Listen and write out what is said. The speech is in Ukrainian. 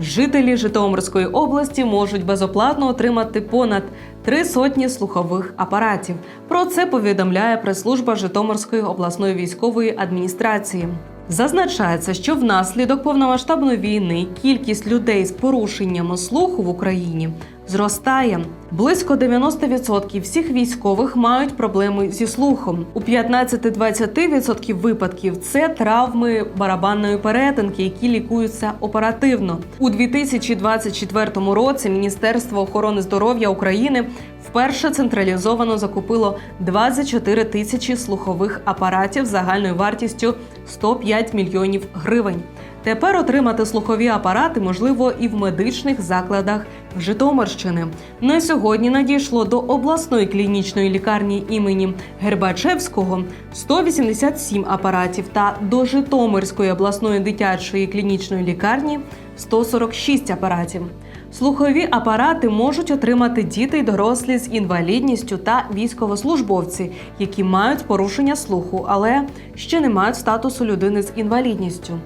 Жителі Житомирської області можуть безоплатно отримати понад три сотні слухових апаратів. Про це повідомляє прес-служба Житомирської обласної військової адміністрації. Зазначається, що внаслідок повномасштабної війни кількість людей з порушеннями слуху в Україні зростає. Близько 90% всіх військових мають проблеми зі слухом. У 15-20% випадків це травми барабанної перетинки, які лікуються оперативно. У 2024 році Міністерство охорони здоров'я України вперше централізовано закупило 24 тисячі слухових апаратів загальною вартістю 105 мільйонів гривень. Тепер отримати слухові апарати можливо і в медичних закладах Житомирщини. На сьогодні надійшло до обласної клінічної лікарні імені Гербачевського 187 апаратів та до Житомирської обласної дитячої клінічної лікарні 146 апаратів. Слухові апарати можуть отримати діти й дорослі з інвалідністю та військовослужбовці, які мають порушення слуху, але ще не мають статусу людини з інвалідністю.